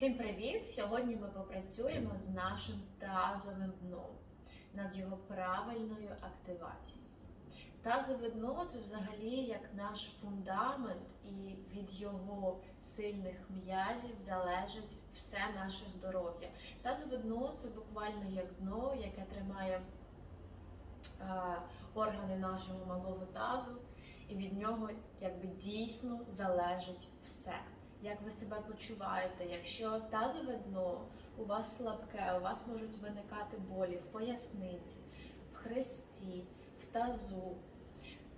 Всім привіт! Сьогодні ми попрацюємо з нашим тазовим дном над його правильною активацією. Тазове дно це взагалі як наш фундамент, і від його сильних м'язів залежить все наше здоров'я. Тазове дно це буквально як дно, яке тримає е, органи нашого малого тазу, і від нього якби дійсно залежить все як ви себе почуваєте. Якщо тазове дно у вас слабке, у вас можуть виникати болі в поясниці, в хресті, в тазу.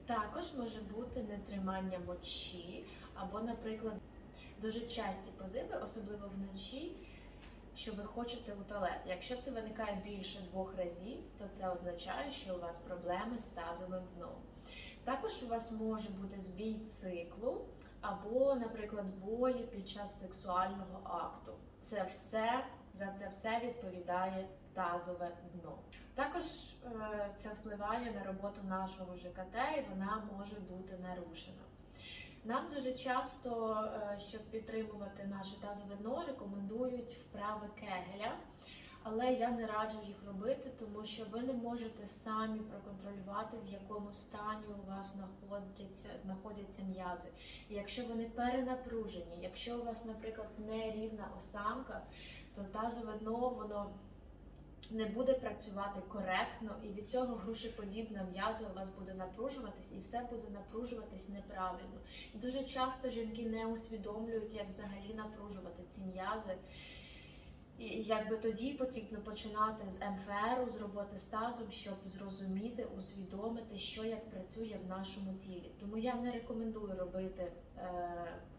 Також може бути нетримання мочі, або, наприклад, дуже часті позиви, особливо вночі, що ви хочете у туалет. Якщо це виникає більше двох разів, то це означає, що у вас проблеми з тазовим дном. Також у вас може бути збій циклу, або, наприклад, болі під час сексуального акту. Це все за це все відповідає тазове дно. Також е, це впливає на роботу нашого ЖКТ, і вона може бути нарушена. Нам дуже часто, е, щоб підтримувати наше тазове дно, рекомендують вправи Кегеля. Але я не раджу їх робити, тому що ви не можете самі проконтролювати, в якому стані у вас знаходяться знаходяться м'язи. Якщо вони перенапружені, якщо у вас, наприклад, нерівна осанка, то тазове дно воно не буде працювати коректно, і від цього грушеподібна м'яза у вас буде напружуватись, і все буде напружуватись неправильно. І дуже часто жінки не усвідомлюють, як взагалі напружувати ці м'язи. І якби тоді потрібно починати з МФРу, з роботи з тазом, щоб зрозуміти, усвідомити, що як працює в нашому тілі. Тому я не рекомендую робити е,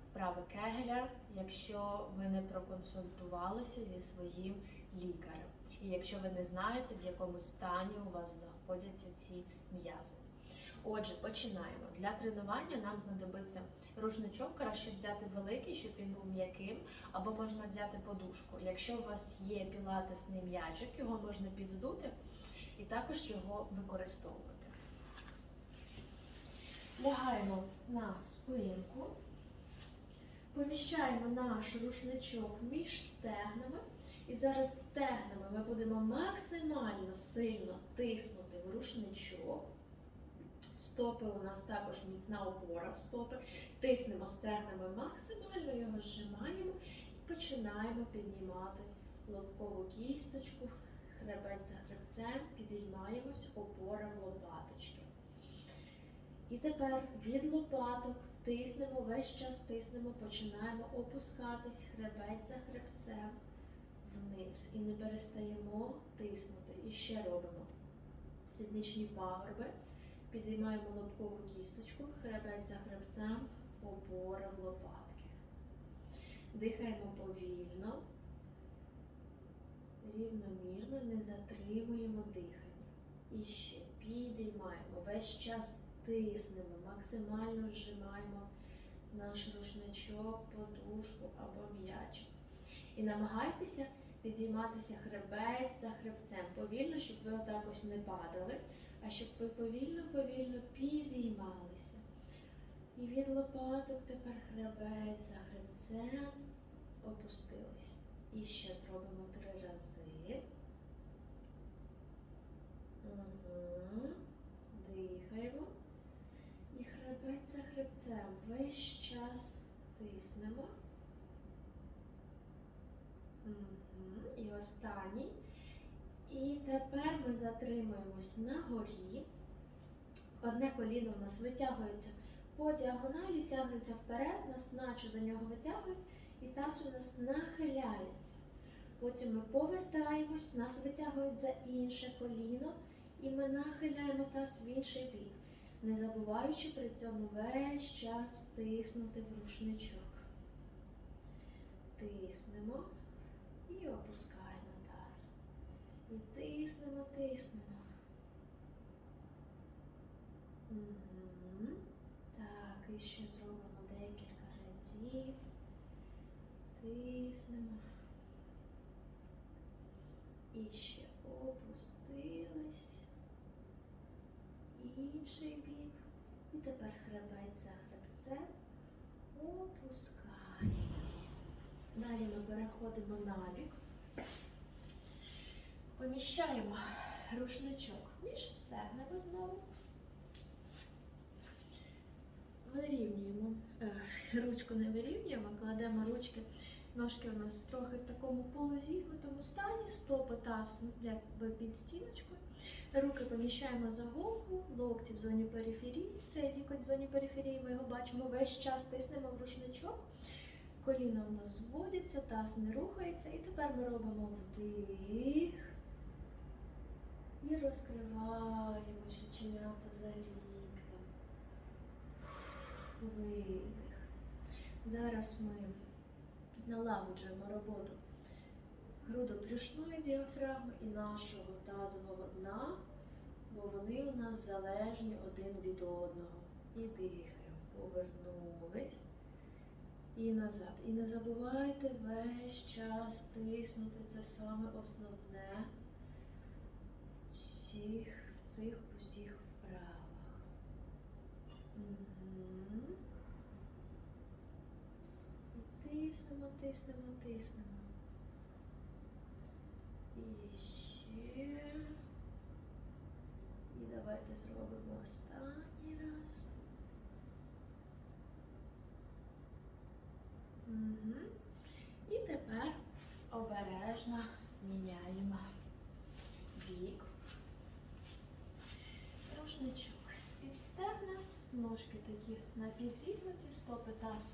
вправи Кегеля, якщо ви не проконсультувалися зі своїм лікарем, і якщо ви не знаєте, в якому стані у вас знаходяться ці м'язи. Отже, починаємо. Для тренування нам знадобиться рушничок, краще взяти великий, щоб він був м'яким, або можна взяти подушку. Якщо у вас є пілатесний м'ячик, його можна підздути і також його використовувати. Лягаємо на спинку, поміщаємо наш рушничок між стегнами. І зараз стегнами ми будемо максимально сильно тиснути в рушничок. Стопи у нас також міцна опора в стопи. Тиснемо стегнами максимально, його зжимаємо і починаємо піднімати лобкову кісточку, хребець за хребцем, підіймаємось, опора в лопаточки. І тепер від лопаток тиснемо, весь час тиснемо, починаємо опускатись хребець за хребцем вниз. І не перестаємо тиснути. І ще робимо сідничні пагорби. Підіймаємо лобкову кісточку, хребець за хребцем, опора в лопатки. Дихаємо повільно, рівномірно, не затримуємо дихання. І ще підіймаємо. Весь час тиснемо, максимально зжимаємо наш рушничок, подушку або м'ячик. І намагайтеся підійматися хребець за хребцем. Повільно, щоб ви отак ось не падали а щоб ви повільно-повільно підіймалися. І від лопаток тепер хребець за хребцем опустились. І ще зробимо три рази. Угу. Дихаємо. І хребець за хребцем. Весь час тиснемо. Угу. І останній. І тепер ми затримуємось на горі. Одне коліно у нас витягується по діагоналі, тягнеться вперед, нас наче за нього витягують, і таз у нас нахиляється. Потім ми повертаємось, нас витягують за інше коліно, і ми нахиляємо таз в інший бік, не забуваючи при цьому весь час тиснути в рушничок. Тиснемо і опускаємо. І тиснемо, тиснемо. Угу. Так, і ще зробимо декілька разів. Тиснемо. І ще опустились. Інший бік. І тепер хребець за хребцем. Опускаємось. Далі ми переходимо на бік. Поміщаємо рушничок між стегнами знову. Вирівнюємо. Е, Ручку не вирівнюємо, кладемо ручки. Ножки у нас трохи в такому полузігнутому стані, стопи таз якби під стіночкою. Руки поміщаємо за голову, локті в зоні периферії. Цей лікоть в зоні периферії, ми його бачимо весь час тиснемо в рушничок. Коліна у нас зводяться, таз не рухається. І тепер ми робимо вдих. І розкриваємося чинята за ліктем. Видих. Зараз ми налагоджуємо роботу грудоплюшної діафрагми і нашого тазового дна, бо вони у нас залежні один від одного. І дихаємо. Повернулись. І назад. І не забувайте весь час тиснути це саме основне в цих, в цих усіх вправах. І Тиснемо, тиснемо, тиснемо. І ще. І давайте зробимо останній раз. Угу. І тепер обережно міняємо бік. Рушничок під стегна, ножки такі напівзігнуті, стопи таз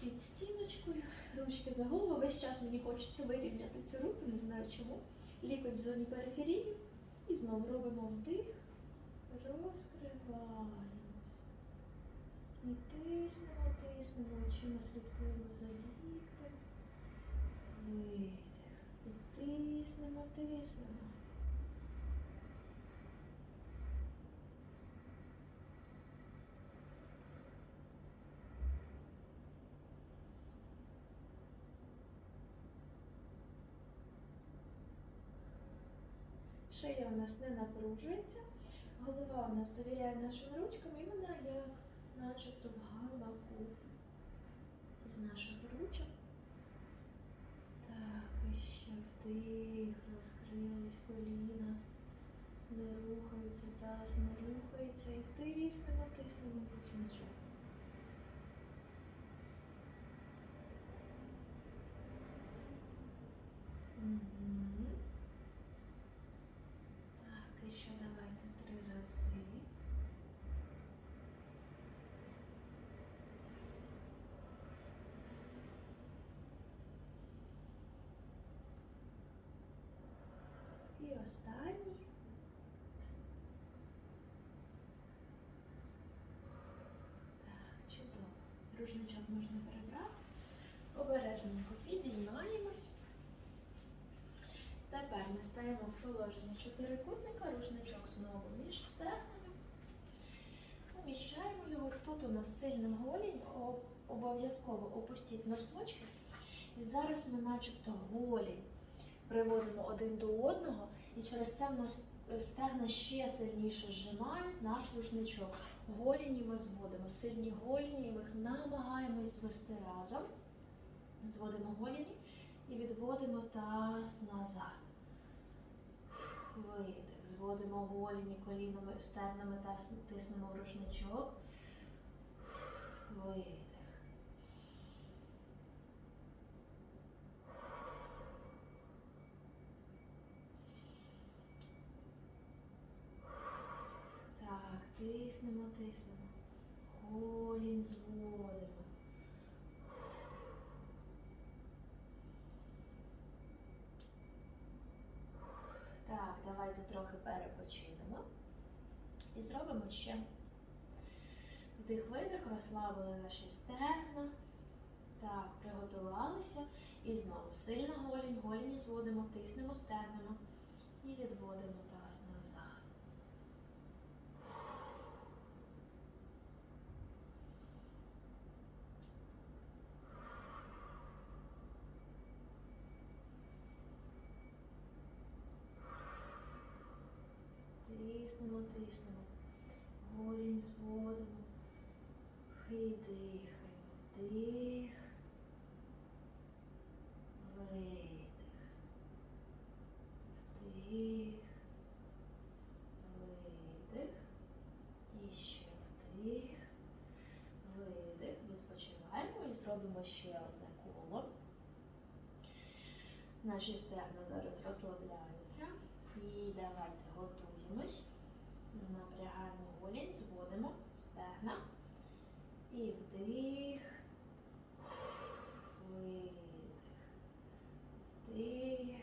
під стіночкою, ручки за голову. Весь час мені хочеться вирівняти цю руку, не знаю чому. Лікоть в зоні периферії. І знову робимо вдих, розкриваємось. І тиснемо, тиснемо, очима слідкуємо за ліктем. Видих. І тиснемо, тиснемо. Шия у нас не напружується, голова у нас довіряє нашим ручкам, і вона як начебто в гамаку з наших ручок. Так, і ще вдих, розкрились коліна, не рухаються, таз не рухається. І тиснемо, тиснемо в рушничок. Мгм. Так, і ще давайте три рази. І останній. Так, чудово. Рушничок можна перебрати. Обережненько підіймаємось. Тепер ми стаємо в положення чотирикутника, рушничок знову між стегнами. Поміщаємо його. Тут у нас сильна голінь, обов'язково опустіть носочки. І зараз ми начебто голінь приводимо один до одного, і через це в нас стегна ще сильніше зжимають наш рушничок. Голіні ми зводимо. Сильні голіні, ми їх намагаємось звести разом. Зводимо голіні і відводимо таз назад. Видих. Зводимо голіні колінами, стегнами тиснемо в рушничок. Видих. Так, тиснемо, тиснемо. Голінь зводимо. Так, давайте трохи перепочинемо. І зробимо ще вдих-видих, розслабили наші стегна. Так, приготувалися. І знову сильна голінь, голінь зводимо, тиснемо стегнемо і відводимо таз тиснемо, тиснемо. Голінь зводимо. І дихаємо. Вдих. Видих. Вдих. Видих. І ще вдих. Видих. Відпочиваємо і зробимо ще одне коло. Наші стегна зараз розслабляються. І давайте готуємось. Напрягаємо голінь, зводимо стегна. І вдих. Видих. Вдих.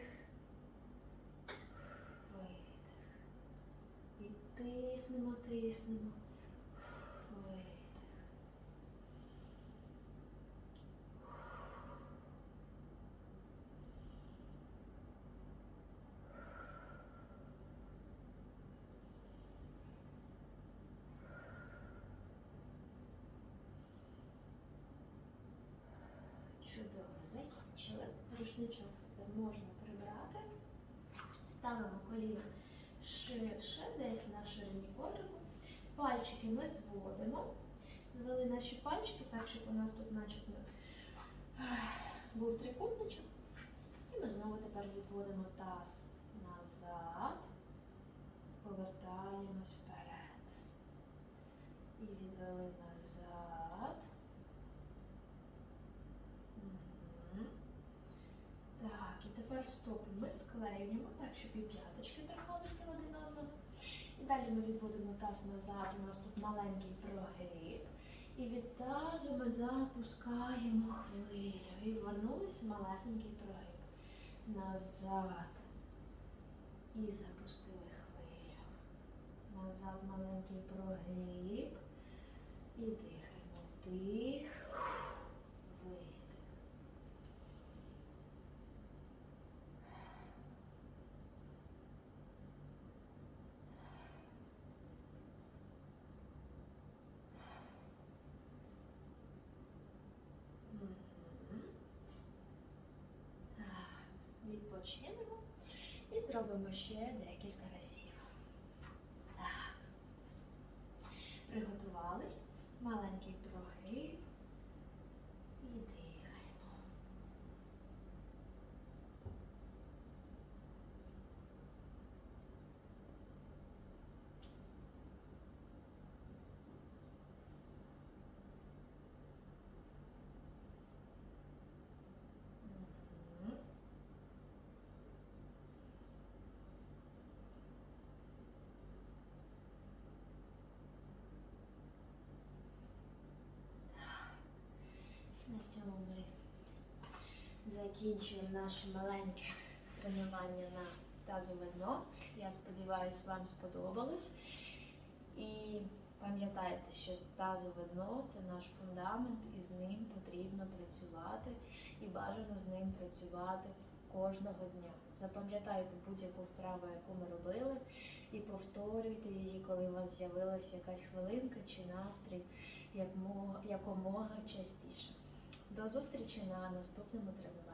Видих. І тиснемо, тиснемо. Видих. Чудово, закінчили. Рушничок можна прибрати. Ставимо коліна ширше, десь на ширині коврику. Пальчики ми зводимо. Звели наші пальчики так, щоб у нас тут начебто ех, був трикутничок. І ми знову тепер відводимо таз назад, повертаємось вперед. І відвели назад. Мгм. Так, і тепер стопи ми склеюємо так, щоб і п'яточки торкалися один одного. І далі ми відводимо таз назад. У нас тут маленький прогиб. І від тазу ми запускаємо хвилю. І вернулись в малесенький прогиб. Назад. І запустили хвилю. Назад маленький прогиб. І дихаємо. Вдих. Видих. Мгм. Так, відпочинемо і зробимо ще декілька разів. Так. Приготувались. Маленький прогиб. І дихаємо. Мгм. На цьому ми закінчуємо наше маленьке тренування на тазове дно. Я сподіваюся, вам сподобалось. І пам'ятайте, що тазове дно це наш фундамент, і з ним потрібно працювати, і бажано з ним працювати кожного дня. Запам'ятайте будь-яку вправу, яку ми робили, і повторюйте її, коли у вас з'явилася якась хвилинка чи настрій, якомога частіше. До зустрічі на наступному тренуванні.